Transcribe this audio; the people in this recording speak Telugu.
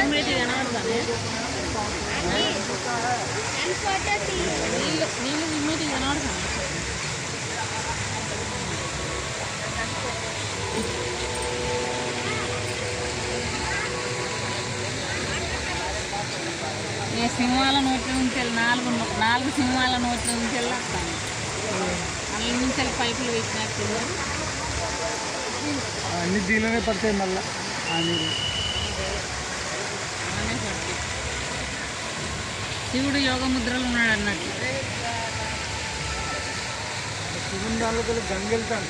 ఇమ్మీడియట్ కనబడతానే నీళ్ళు నీళ్ళు ఇమ్మీడియట్ కనబడతానే ఇక సింహాల నోట్ల నుంచి నాలుగు నాలుగు సింహాల నోట్ల నుంచి వెళ్ళి వస్తాను నుంచి పైపులు పెట్టినట్టు అన్ని దీనిలోనే పడతాయి మళ్ళీ. ఆ నీళ్ళు. శివుడు యోగ ముద్రలు ఉన్నాడు అన్నట్టు. శివుడు దానిలోకి గంగెళ్తాను